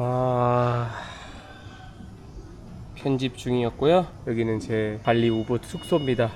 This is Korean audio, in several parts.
아 편집 중이었고요. 여기는 제 발리 우붓 숙소입니다.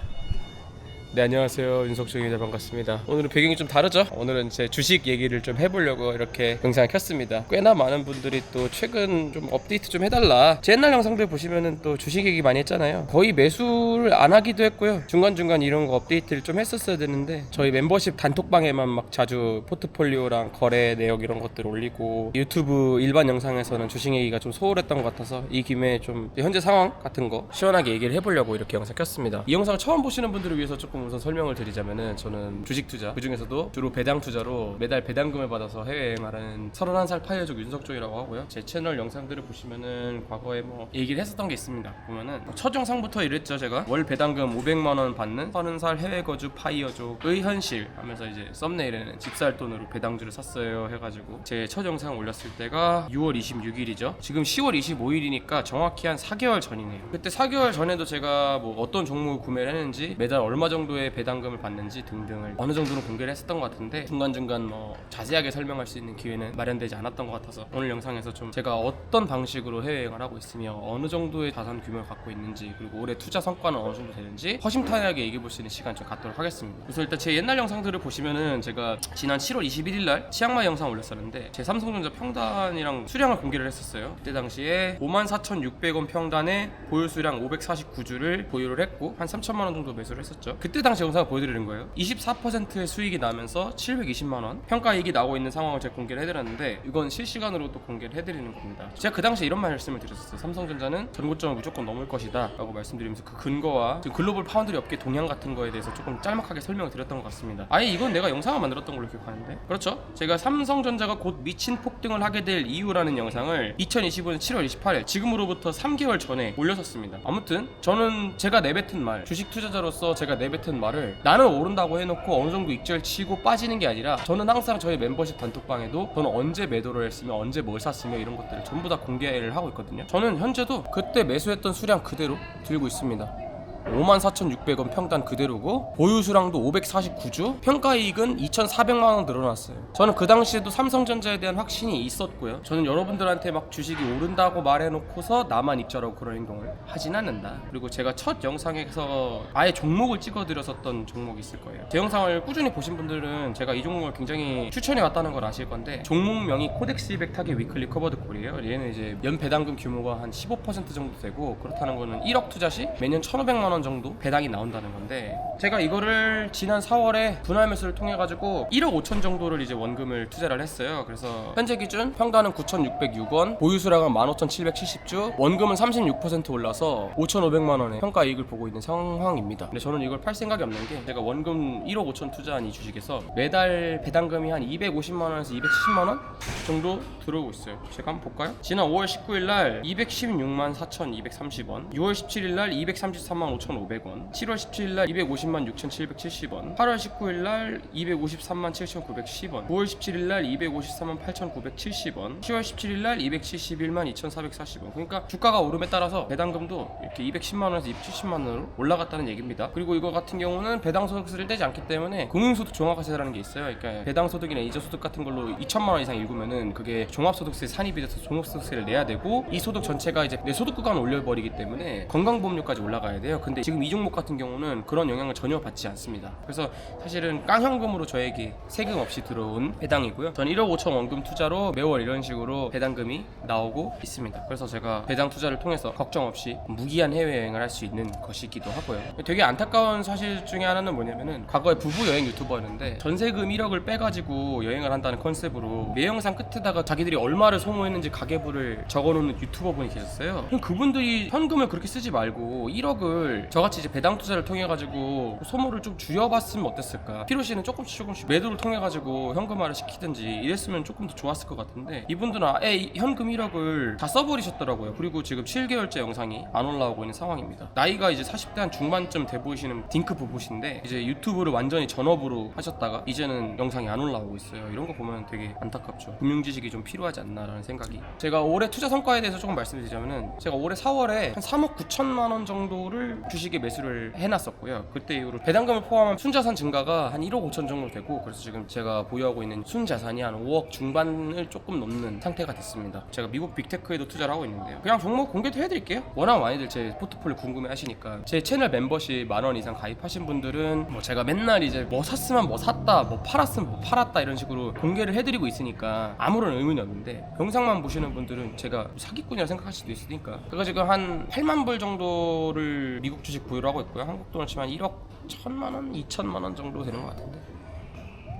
네 안녕하세요. 윤석정입니다 반갑습니다. 오늘은 배경이 좀 다르죠? 오늘은 제 주식 얘기를 좀 해보려고 이렇게 영상을 켰습니다. 꽤나 많은 분들이 또 최근 좀 업데이트 좀 해달라. 제 옛날 영상들 보시면은 또 주식 얘기 많이 했잖아요. 거의 매수를 안 하기도 했고요. 중간중간 이런 거 업데이트를 좀 했었어야 되는데 저희 멤버십 단톡방에만 막 자주 포트폴리오랑 거래 내역 이런 것들 올리고 유튜브 일반 영상에서는 주식 얘기가 좀 소홀했던 것 같아서 이 김에 좀 현재 상황 같은 거 시원하게 얘기를 해보려고 이렇게 영상 켰습니다. 이 영상을 처음 보시는 분들을 위해서 조금 우선 설명을 드리자면은 저는 주식 투자 그 중에서도 주로 배당 투자로 매달 배당금을 받아서 해외 여행하는 31살 파이어족 윤석종이라고 하고요. 제 채널 영상들을 보시면은 과거에 뭐 얘기를 했었던 게 있습니다. 보면은 첫 영상부터 이랬죠 제가. 월 배당금 500만 원 받는 30살 해외 거주 파이어족의 현실 하면서 이제 썸네일에는 집살 돈으로 배당주를 샀어요 해가지고 제 첫 영상 올렸을 때가 6월 26일이죠. 지금 10월 25일이니까 정확히 한 4개월 전이네요. 그때 4개월 전에도 제가 뭐 어떤 종목을 구매를 했는지 매달 얼마 정도 의 배당금을 받는지 등등을 어느 정도는 공개를 했었던 것 같은데 중간중간 뭐 자세하게 설명할 수 있는 기회는 마련되지 않았던 것 같아서 오늘 영상에서 좀 제가 어떤 방식으로 해외여행을 하고 있으며 어느 정도의 자산 규모를 갖고 있는지 그리고 올해 투자 성과는 어느 정도 되는지 허심탄회하게 얘기해 볼 수 있는 시간 좀 갖도록 하겠습니다. 그래서 일단 제 옛날 영상들을 보시면은 제가 지난 7월 21일 날 치앙마이 영상 올렸었는데 제 삼성전자 평단이랑 수량을 공개를 했었어요. 그때 당시에 54,600원 평단에 보유 수량 549주를 보유를 했고 한 3천만 원 정도 매수를 했었죠. 그때 당시 영상을 보여드리는 거예요. 24%의 수익이 나면서 720만 원 평가이익이 나오고 있는 상황을 제가 공개를 해드렸는데 이건 실시간으로 또 공개를 해드리는 겁니다. 제가 그 당시에 이런 말씀을 드렸었어요. 삼성전자는 전고점을 무조건 넘을 것이다 라고 말씀드리면서 그 근거와 글로벌 파운드리 업계 동향 같은 거에 대해서 조금 짤막하게 설명을 드렸던 것 같습니다. 아예 이건 내가 영상을 만들었던 걸로 기억하는데. 그렇죠? 제가 삼성전자가 곧 미친 폭등을 하게 될 이유라는 영상을 2025년 7월 28일 지금으로부터 3개월 전에 올렸었습니다. 아무튼 저는 제가 내뱉은 말 주식 투자자로서 제가 내뱉은 말을 나는 오른다고 해놓고 어느 정도 익절 치고 빠지는 게 아니라 저는 항상 저희 멤버십 단톡방에도 저는 언제 매도를 했으며 언제 뭘 샀으며 이런 것들을 전부 다 공개를 하고 있거든요. 저는 현재도 그때 매수했던 수량 그대로 들고 있습니다 54,600원 평단 그대로고 보유 수량도 549주 평가이익은 2,400만 원 늘어났어요. 저는 그 당시에도 삼성전자에 대한 확신이 있었고요. 저는 여러분들한테 막 주식이 오른다고 말해놓고서 나만 입절하고 그런 행동을 하진 않는다. 그리고 제가 첫 영상에서 아예 종목을 찍어드렸었던 종목이 있을 거예요. 제 영상을 꾸준히 보신 분들은 제가 이 종목을 굉장히 추천해 왔다는 걸 아실 건데 종목명이 코덱스 200 타겟 위클리 커버드 콜이에요. 얘는 이제 연 배당금 규모가 한 15% 정도 되고 그렇다는 거는 1억 투자 시 매년 1,500만 원 정도 배당이 나온다는 건데 제가 이거를 지난 4월에 분할 매수를 통해 가지고 1억 5천 정도를 이제 원금을 투자를 했어요. 그래서 현재 기준 평단은 9,606원, 보유 수량은 15,770주, 원금은 36% 올라서 5,500만 원의 평가 이익을 보고 있는 상황입니다. 근데 저는 이걸 팔 생각이 없는 게 제가 원금 1억 5천 투자한 이 주식에서 매달 배당금이 한 250만 원에서 270만 원 정도 들어오고 있어요. 제가 한번 볼까요? 지난 5월 19일 날 216만 4,230원, 6월 17일 날 233만 5,500원, 7월 17일 날 250만 6,770원, 8월 19일 날 253만 7,910원, 9월 17일 날 253만 8,970원, 10월 17일 날 271만 2,440원. 그러니까 주가가 오름에 따라서 배당금도 이렇게 210만 원에서 270만 원으로 올라갔다는 얘기입니다. 그리고 이거 같은 경우는 배당 소득세를 떼지 않기 때문에 금융소득 종합과세라는 게 있어요. 그러니까 배당 소득이나 이자 소득 같은 걸로 2천만 원 이상 일구면은 그게 종합소득세 산입이 돼서 종합소득세를 내야 되고 이 소득 전체가 이제 내 소득 구간을 올려버리기 때문에 건강보험료까지 올라가야 돼요. 근데 지금 이 종목 같은 경우는 그런 영향을 전혀 받지 않습니다. 그래서 사실은 깡현금으로 저에게 세금 없이 들어온 배당이고요. 전 1억 5천 원금 투자로 매월 이런 식으로 배당금이 나오고 있습니다. 그래서 제가 배당 투자를 통해서 걱정 없이 무기한 해외여행을 할 수 있는 것이기도 하고요. 되게 안타까운 사실 중에 하나는 뭐냐면은 과거에 부부 여행 유튜버였는데 전세금 1억을 빼가지고 여행을 한다는 컨셉으로 내 영상 끝에다가 자기들이 얼마를 소모했는지 가계부를 적어놓는 유튜버 분이 계셨어요. 그분들이 현금을 그렇게 쓰지 말고 1억을 저같이 이제 배당 투자를 통해 가지고 소모를 좀 줄여봤으면 어땠을까? 피로시는 조금씩 조금씩 매도를 통해 가지고 현금화를 시키든지 이랬으면 조금 더 좋았을 것 같은데 이분들은 아예 이 현금 1억을 다 써버리셨더라고요. 그리고 지금 7개월째 영상이 안 올라오고 있는 상황입니다. 나이가 이제 40대 한 중반쯤 돼 보이시는 딩크 부부신데 이제 유튜브를 완전히 전업으로 하셨다가 이제는 영상이 안 올라오고 있어요. 이런 거 보면 되게 안타깝죠. 금융 지식이 좀 필요하지 않나라는 생각이. 제가 올해 투자 성과에 대해서 조금 말씀드리자면은 제가 올해 4월에 한 3억 9천만 원 정도를 주식에 매수를 해놨었고요. 그때 이후로 배당금을 포함한 순자산 증가가 한 1억 5천 정도 되고 그래서 지금 제가 보유하고 있는 순자산이 한 5억 중반을 조금 넘는 상태가 됐습니다. 제가 미국 빅테크에도 투자를 하고 있는데요. 그냥 종목 공개도 해드릴게요. 워낙 많이들 제 포트폴리오 궁금해 하시니까 제 채널 멤버십 만 원 이상 가입하신 분들은 뭐 제가 맨날 이제 뭐 샀으면 뭐 샀다, 뭐 팔았으면 뭐 팔았다 이런 식으로 공개를 해드리고 있으니까 아무런 의문이 없는데 영상만 보시는 분들은 제가 사기꾼이라 생각할 수도 있으니까 제가 지금 한 8만 불 정도를 미국 주식 보유를 하고 있고요. 한국 돈으로 치면 한 1억 1천만 원, 2천만 원 정도 되는 것 같은데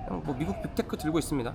뭐 미국 빅테크 들고 있습니다.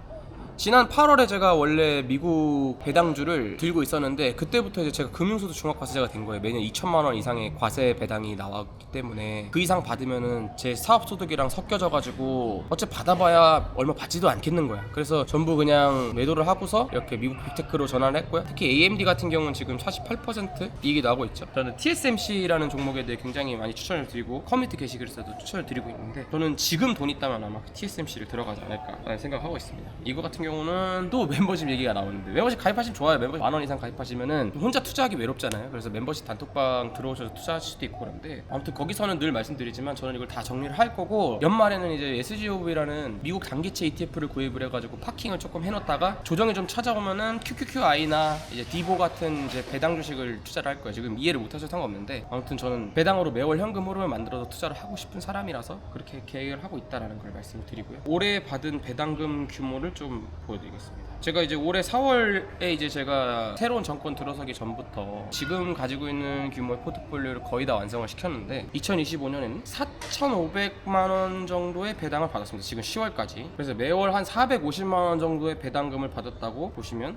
지난 8월에 제가 원래 미국 배당주를 들고 있었는데 그때부터 이제 제가 금융소득 종합과세자가 된 거예요. 매년 2천만 원 이상의 과세 배당이 나왔기 때문에 그 이상 받으면은 제 사업 소득이랑 섞여져 가지고 어차피 받아봐야 얼마 받지도 않겠는 거야. 그래서 전부 그냥 매도를 하고서 이렇게 미국 빅테크로 전환을 했고요. 특히 AMD 같은 경우는 지금 48% 이익이 나오고 있죠. 저는 TSMC라는 종목에 대해 굉장히 많이 추천을 드리고 커뮤니티 게시글에서도 추천을 드리고 있는데 저는 지금 돈 있다면 아마 TSMC를 들어가지 않을까 라는 생각하고 있습니다. 이거 같은 경우 는 또 멤버십 얘기가 나오는데 멤버십 가입하시면 좋아요. 멤버십 만 원 이상 가입하시면은 혼자 투자하기 외롭잖아요. 그래서 멤버십 단톡방 들어오셔서 투자하실 수도 있고 그런데 아무튼 거기서는 늘 말씀드리지만 저는 이걸 다 정리를 할 거고 연말에는 이제 SGOV라는 미국 단기채 ETF를 구입을 해가지고 파킹을 조금 해놓다가 조정이 좀 찾아오면은 QQQI나 이제 디보 같은 이제 배당 주식을 투자를 할 거예요. 지금 이해를 못하셔도 상관없는데 아무튼 저는 배당으로 매월 현금 흐름을 만들어서 투자를 하고 싶은 사람이라서 그렇게 계획을 하고 있다라는 걸 말씀을 드리고요. 올해 받은 배당금 규모를 좀 보여드리겠습니다. 제가 이제 올해 4월에 이제 제가 새로운 정권 들어서기 전부터 지금 가지고 있는 규모의 포트폴리오를 거의 다 완성을 시켰는데 2025년에는 4,500만 원 정도의 배당을 받았습니다. 지금 10월까지. 그래서 매월 한 450만 원 정도의 배당금을 받았다고 보시면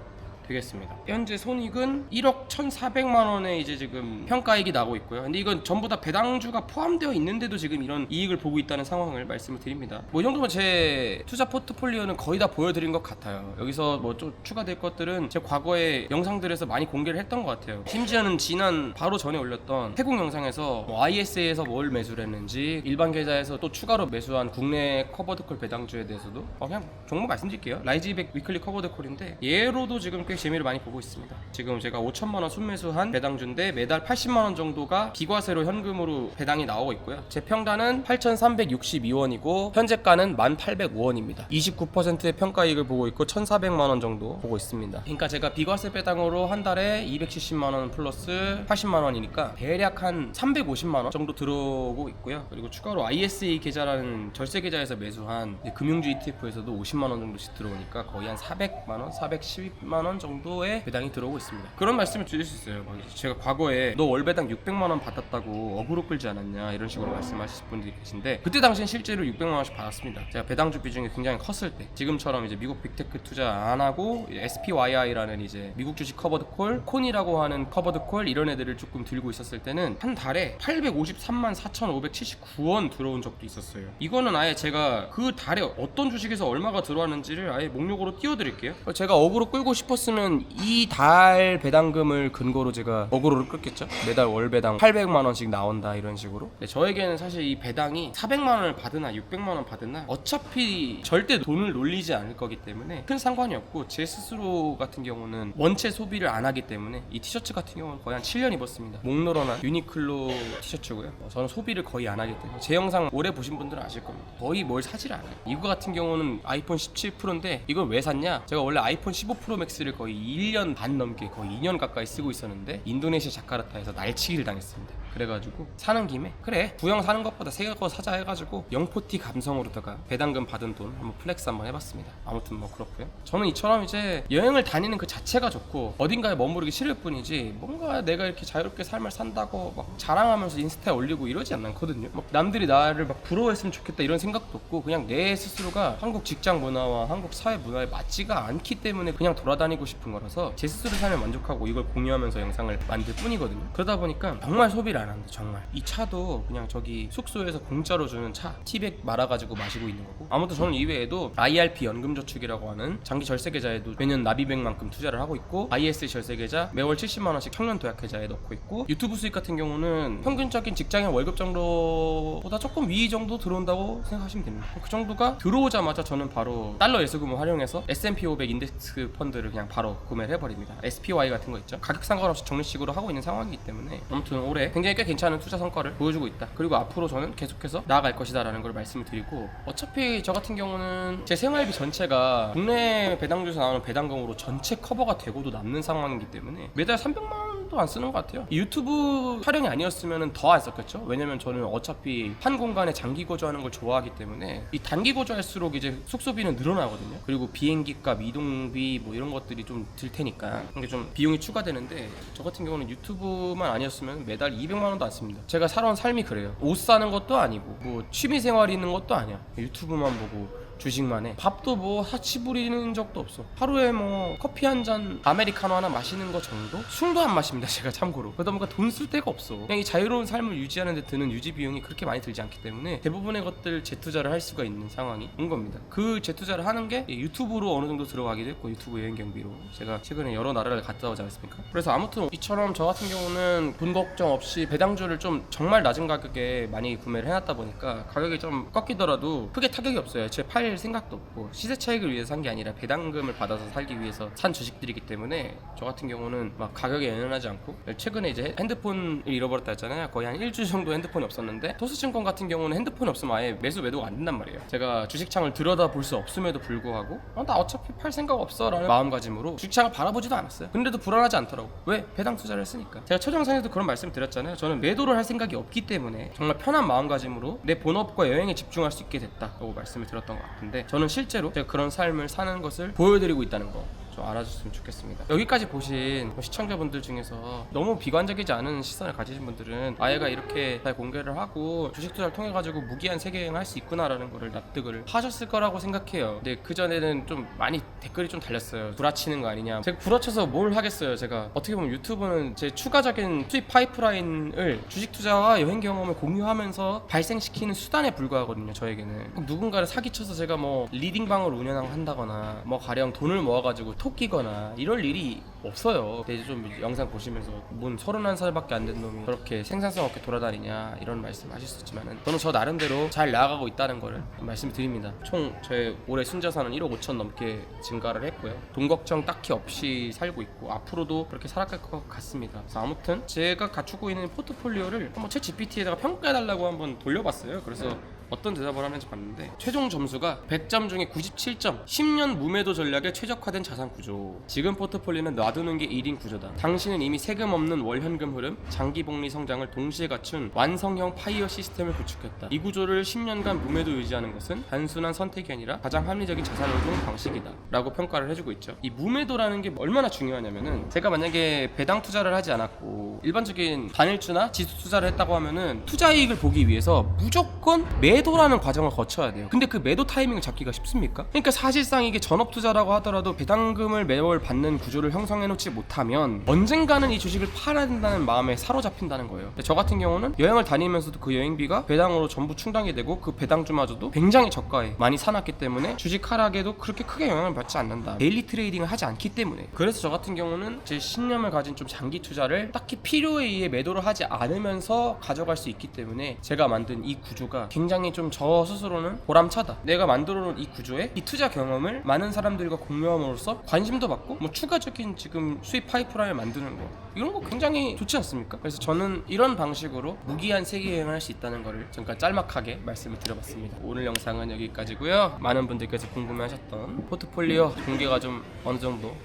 되겠습니다. 현재 손익은 1억 1,400만 원의 이제 지금 평가이익이 나고 있고요. 근데 이건 전부 다 배당주가 포함되어 있는데도 지금 이런 이익을 보고 있다는 상황을 말씀을 드립니다. 뭐 이 정도면 제 투자 포트폴리오는 거의 다 보여드린 것 같아요. 여기서 뭐 좀 추가될 것들은 제 과거의 영상들에서 많이 공개를 했던 것 같아요. 심지어는 지난 바로 전에 올렸던 태국 영상에서 뭐 IS에서 뭘 매수를 했는지 일반 계좌에서 또 추가로 매수한 국내 커버드콜 배당주에 대해서도 어, 그냥 종목 말씀드릴게요. 라이즈백 위클리 커버드콜인데 얘로도 지금 꽤 재미를 많이 보고 있습니다. 지금 제가 5천만 원 순매수한 배당주인데 매달 80만 원 정도가 비과세로 현금으로 배당이 나오고 있고요. 제 평단은 8,362원이고 현재가는 1,805원입니다. 29%의 평가이익을 보고 있고 1,400만 원 정도 보고 있습니다. 그러니까 제가 비과세 배당으로 한 달에 270만 원 플러스 80만 원이니까 대략 한 350만 원 정도 들어오고 있고요. 그리고 추가로 ISA 계좌라는 절세 계좌에서 매수한 금융주 ETF에서도 50만 원 정도씩 들어오니까 거의 한 400만 원, 410만 원 정도의 배당이 들어오고 있습니다. 그런 말씀을 드릴 수 있어요. 막 제가 과거에 너 월배당 600만 원 받았다고 어그로 끌지 않았냐 이런 식으로 말씀하실 분들이 계신데 그때 당시엔 실제로 600만 원씩 받았습니다. 제가 배당주 비중이 굉장히 컸을 때 지금처럼 이제 미국 빅테크 투자 안 하고 SPYI라는 이제 미국 주식 커버드 콜, 콘이라고 하는 커버드 콜 이런 애들을 조금 들고 있었을 때는 한 달에 853만 4,579원 들어온 적도 있었어요. 이거는 아예 제가 그 달에 어떤 주식에서 얼마가 들어왔는지를 아예 목록으로 띄워드릴게요. 제가 어그로 끌고 싶었 으면 이 달 배당금을 근거로 제가 어그로를 끌겠죠. 매달 월 배당 800만 원씩 나온다 이런 식으로. 근데 저에게는 사실 이 배당이 400만 원을 받으나 600만 원 받으나 어차피 절대 돈을 놀리지 않을 거기 때문에 큰 상관이 없고 제 스스로 같은 경우는 원체 소비를 안 하기 때문에 이 티셔츠 같은 경우는 거의 한 7년 입었습니다. 목노런한 유니클로 티셔츠고요. 어, 저는 소비를 거의 안 하기 때문에 제 영상 오래 보신 분들은 아실 겁니다. 거의 뭘 사질 않아요. 이거 같은 경우는 아이폰 17 프로인데 이걸 왜 샀냐? 제가 원래 아이폰 15 프로 맥스를 거의 1년 반 넘게 거의 2년 가까이 쓰고 있었는데 인도네시아 자카르타에서 날치기를 당했습니다. 그래가지고 사는 김에 그래 구형 사는 것보다 새거 사자 해가지고 영포티 감성으로다가 배당금 받은 돈 한번 플렉스 한번 해봤습니다. 아무튼 뭐 그렇고요. 저는 이처럼 이제 여행을 다니는 그 자체가 좋고 어딘가에 머무르기 싫을 뿐이지 뭔가 내가 이렇게 자유롭게 삶을 산다고 막 자랑하면서 인스타에 올리고 이러지 않거든요. 막 남들이 나를 막 부러워했으면 좋겠다 이런 생각도 없고 그냥 내 스스로가 한국 직장 문화와 한국 사회 문화에 맞지가 않기 때문에 그냥 돌아다니고 싶은 거라서 제 스스로 삶에 만족하고 이걸 공유하면서 영상을 만들 뿐이거든요. 그러다 보니까 정말 소비를 안 합니다. 정말 이 차도 그냥 저기 숙소에서 공짜로 주는 차 티백 말아가지고 마시고 있는 거고 아무튼 저는 이외에도 IRP 연금저축이라고 하는 장기 절세 계좌에도 매년 납입액만큼 투자를 하고 있고 IS 절세 계좌 매월 70만 원씩 청년 도약계좌에 넣고 있고 유튜브 수익 같은 경우는 평균적인 직장인 월급 정도보다 조금 위 정도 들어온다고 생각하시면 됩니다. 그 정도가 들어오자마자 저는 바로 달러 예수금을 활용해서 S&P 500 인덱스 펀드를 그냥 바로 구매를 해버립니다. SPY 같은 거 있죠. 가격 상관없이 정리식으로 하고 있는 상황이기 때문에 아무튼 올해 굉장히 꽤 괜찮은 투자 성과를 보여주고 있다. 그리고 앞으로 저는 계속해서 나아갈 것이다라는 걸 말씀을 드리고 어차피 저 같은 경우는 제 생활비 전체가 국내 배당주에서 나오는 배당금으로 전체 커버가 되고도 남는 상황이기 때문에 매달 300만 원도 안 쓰는 것 같아요. 이 유튜브 촬영이 아니었으면 더 안 썼겠죠. 왜냐면 저는 어차피 한 공간에 장기 거주하는 걸 좋아하기 때문에 이 단기 거주할수록 이제 숙소비는 늘어나거든요. 그리고 비행기 값, 이동비 뭐 이런 것들이 좀 들 테니까 이게 좀 비용이 추가되는데 저 같은 경우는 유튜브만 아니었으면 매달 200만 원도 안 씁니다. 제가 살아온 삶이 그래요. 옷 사는 것도 아니고 뭐 취미 생활이 있는 것도 아니야. 유튜브만 보고 주식만 해. 밥도 뭐 사치 부리는 적도 없어. 하루에 뭐 커피 한 잔 아메리카노 하나 마시는 거 정도? 술도 안 마십니다. 제가 참고로. 그러다 보니까 돈 쓸 데가 없어. 그냥 이 자유로운 삶을 유지하는 데 드는 유지 비용이 그렇게 많이 들지 않기 때문에 대부분의 것들 재투자를 할 수가 있는 상황이 온 겁니다. 그 재투자를 하는 게 유튜브로 어느 정도 들어가기도 했고 유튜브 여행 경비로 제가 최근에 여러 나라를 갔다 오지 않았습니까? 그래서 아무튼 이처럼 저 같은 경우는 돈 걱정 없이 배당주를 좀 정말 낮은 가격에 많이 구매를 해놨다 보니까 가격이 좀 꺾이더라도 크게 타격이 없어요. 제팔 생각도 없고 시세 차익을 위해서 산 게 아니라 배당금을 받아서 살기 위해서 산 주식들이기 때문에 저 같은 경우는 막 가격에 연연하지 않고 최근에 이제 핸드폰을 잃어버렸다 했잖아요. 거의 한 일주일 정도 핸드폰이 없었는데 토스증권 같은 경우는 핸드폰이 없으면 아예 매수 매도가 안 된단 말이에요. 제가 주식창을 들여다 볼 수 없음에도 불구하고 어, 나 어차피 팔 생각 없어 라는 마음가짐으로 주식창을 바라보지도 않았어요. 근데도 불안하지 않더라고. 왜? 배당 투자를 했으니까. 제가 첫 영상에도 그런 말씀 드렸잖아요. 저는 매도를 할 생각이 없기 때문에 정말 편한 마음가짐으로 내 본업과 여행에 집중할 수 있게 됐다라고 말씀을 드렸던 것 같 은데 저는 실제로 제가 그런 삶을 사는 것을 보여드리고 있다는 거. 좀 알아줬으면 좋겠습니다. 여기까지 보신 시청자분들 중에서 너무 비관적이지 않은 시선을 가지신 분들은 아예가 이렇게 잘 공개를 하고 주식 투자를 통해 가지고 무기한 세계여행을 할 수 있구나라는 거를 납득을 하셨을 거라고 생각해요. 근데 그 전에는 좀 많이 댓글이 좀 달렸어요. 구라치는 거 아니냐. 제가 구라쳐서 뭘 하겠어요. 제가 어떻게 보면 유튜브는 제 추가적인 수입 파이프라인을 주식 투자와 여행 경험을 공유하면서 발생시키는 수단에 불과하거든요. 저에게는 누군가를 사기쳐서 제가 뭐 리딩방을 운영한다거나 뭐 가령 돈을 모아가지고 토끼거나 이럴 일이 없어요. 근데 이제 좀 영상 보시면서 뭔 31살밖에 안 된 놈이 그렇게 생산성 없게 돌아다니냐 이런 말씀 하실 수 있지만은 저는 저 나름대로 잘 나아가고 있다는 거를 말씀을 드립니다. 총 제 올해 순자산은 1억 5천 넘게 증가를 했고요. 돈 걱정 딱히 없이 살고 있고 앞으로도 그렇게 살아갈 것 같습니다. 그래서 아무튼 제가 갖추고 있는 포트폴리오를 한번 챗 GPT에다가 평가해달라고 한번 돌려봤어요. 그래서 어떤 대답을 하는지 봤는데 최종 점수가 100점 중에 97점. 10년 무매도 전략에 최적화된 자산 구조. 지금 포트폴리오는 놔두는 게 1인 구조다. 당신은 이미 세금 없는 월현금 흐름 장기 복리 성장을 동시에 갖춘 완성형 파이어 시스템을 구축했다. 이 구조를 10년간 무매도 유지하는 것은 단순한 선택이 아니라 가장 합리적인 자산 운용 방식이다. 라고 평가를 해주고 있죠. 이 무매도라는 게 얼마나 중요하냐면은 제가 만약에 배당 투자를 하지 않았고 일반적인 반일주나 지수 투자를 했다고 하면은 투자 이익을 보기 위해서 무조건 매도라는 과정을 거쳐야 돼요. 근데 그 매도 타이밍을 잡기가 쉽습니까? 그러니까 사실상 이게 전업 투자라고 하더라도 배당금을 매월 받는 구조를 형성해 놓지 못하면 언젠가는 이 주식을 팔아야 된다는 마음에 사로잡힌다는 거예요. 저 같은 경우는 여행을 다니면서도 그 여행비가 배당으로 전부 충당이 되고 그 배당주마저도 굉장히 저가에 많이 사놨기 때문에 주식 하락에도 그렇게 크게 영향을 받지 않는다. 데일리 트레이딩을 하지 않기 때문에. 그래서 저 같은 경우는 제 신념을 가진 좀 장기 투자를 딱히 필요에 의해 매도를 하지 않으면서 가져갈 수 있기 때문에 제가 만든 이 구조가 굉장히 좀 저 스스로는 보람차다. 내가 만들어 놓은 이 구조에 이 투자 경험을 많은 사람들과 공유함으로써 관심도 받고 뭐 추가적인 지금 수입 파이프라인을 만드는 거 이런 거 굉장히 좋지 않습니까? 그래서 저는 이런 방식으로 무기한 세계 여행을 할 수 있다는 거를 잠깐 짤막하게 말씀을 드려봤습니다. 오늘 영상은 여기까지고요. 많은 분들께서 궁금해하셨던 포트폴리오 공개가 좀 어느 정도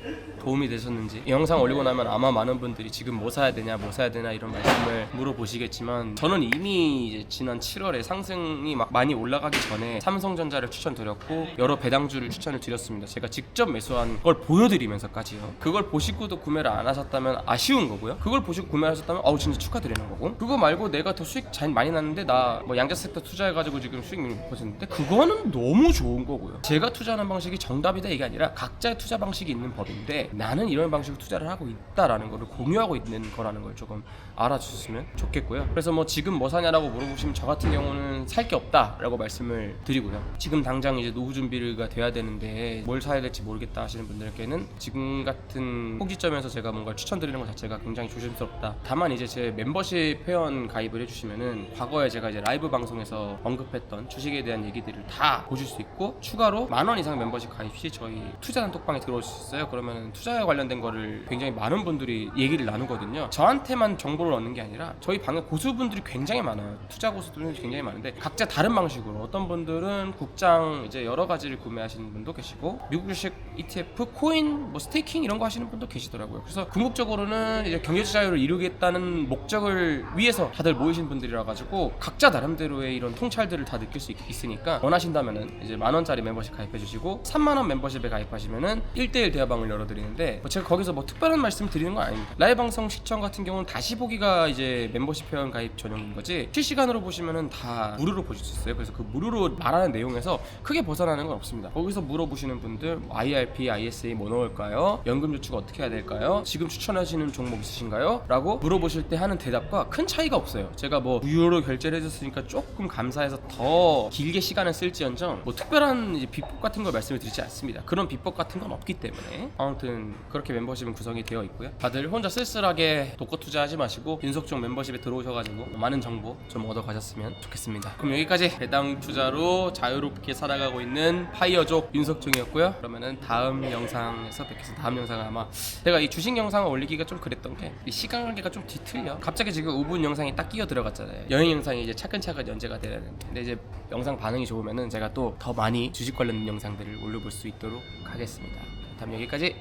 도움이 되셨는지 이 영상 올리고 나면 아마 많은 분들이 지금 뭐 사야 되냐 뭐 사야 되냐 이런 말씀을 물어보시겠지만 저는 이미 이제 지난 7월에 상승이 막 많이 올라가기 전에 삼성전자를 추천드렸고 여러 배당주를 추천을 드렸습니다. 제가 직접 매수한 걸 보여드리면서까지요. 그걸 보시고도 구매를 안 하셨다면 아쉬운 거고요. 그걸 보시고 구매하셨다면 어우 진짜 축하드리는 거고. 그거 말고 내가 더 수익 잘 많이 났는데 나 뭐 양자 섹터 투자해가지고 지금 수익 6%인데 그거는 너무 좋은 거고요. 제가 투자하는 방식이 정답이다 이게 아니라 각자의 투자 방식이 있는 법인데 나는 이런 방식으로 투자를 하고 있다라는 거를 공유하고 있는 거라는 걸 조금 알아주셨으면 좋겠고요. 그래서 뭐 지금 뭐 사냐라고 물어보시면 저 같은 경우는 살 게 없다라고 말씀을 드리고요. 지금 당장 이제 노후 준비가 돼야 되는데 뭘 사야 될지 모르겠다 하시는 분들께는 지금 같은 포기점에서 제가 뭔가 추천드리는 것 자체가 굉장히 조심스럽다. 다만 이제 제 멤버십 회원 가입을 해주시면은 과거에 제가 이제 라이브 방송에서 언급했던 주식에 대한 얘기들을 다 보실 수 있고 추가로 만 원 이상 멤버십 가입 시 저희 투자 단톡방에 들어올 수 있어요. 그러면 투자에 관련된 거를 굉장히 많은 분들이 얘기를 나누거든요. 저한테만 정보 를 얻는 게 아니라 저희 방에 고수분들이 굉장히 많아요. 투자 고수들이 굉장히 많은데 각자 다른 방식으로 어떤 분들은 국장 이제 여러 가지를 구매하시는 분도 계시고 미국 주식 ETF, 코인, 뭐 스테이킹 이런 거 하시는 분도 계시더라고요. 그래서 궁극적으로는 이제 경제적 자유를 이루겠다는 목적을 위해서 다들 모이신 분들이라 가지고 각자 나름대로의 이런 통찰들을 다 느낄 수 있, 으니까 원하신다면은 이제 만 원짜리 멤버십 가입해 주시고 3만 원 멤버십에 가입하시면은 1대1 대화방을 열어 드리는데 뭐 제가 거기서 뭐 특별한 말씀 드리는 건 아닙니다. 라이브 방송 시청 같은 경우는 다시 보기 가 이제 멤버십 회원 가입 전용인 거지 실시간으로 보시면은 다 무료로 보실 수 있어요. 그래서 그 무료로 말하는 내용에서 크게 벗어나는 건 없습니다. 거기서 물어보시는 분들 뭐 IRP, ISA 뭐 넣을까요? 연금 저축 어떻게 해야 될까요? 지금 추천하시는 종목 있으신가요? 라고 물어보실 때 하는 대답과 큰 차이가 없어요. 제가 뭐 무료로 결제를 해줬으니까 조금 감사해서 더 길게 시간을 쓸지언정 뭐 특별한 비법 같은 걸 말씀을 드리지 않습니다. 그런 비법 같은 건 없기 때문에 아무튼 그렇게 멤버십은 구성이 되어 있고요. 다들 혼자 쓸쓸하게 독거 투자하지 마시고 윤석종 멤버십에 들어오셔가지고 많은 정보 좀 얻어 가셨으면 좋겠습니다. 그럼 여기까지 배당 투자로 자유롭게 살아가고 있는 파이어족 윤석종이었고요. 그러면은 다음 영상에서 뵙겠습니다. 다음 영상은 아마 제가 이 주식 영상을 올리기가 좀 그랬던 게이 시간 관계가 좀 뒤틀려. 갑자기 지금 5분 영상이 딱 끼어 들어갔잖아요. 여행 영상이 이제 차근차근 연재가 돼야 되는데 근데 이제 영상 반응이 좋으면은 제가 또 더 많이 주식 관련 영상들을 올려볼 수 있도록 하겠습니다. 다음 여기까지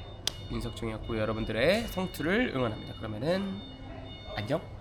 윤석종이었고 여러분들의 성투를 응원합니다. 그러면은 안녕.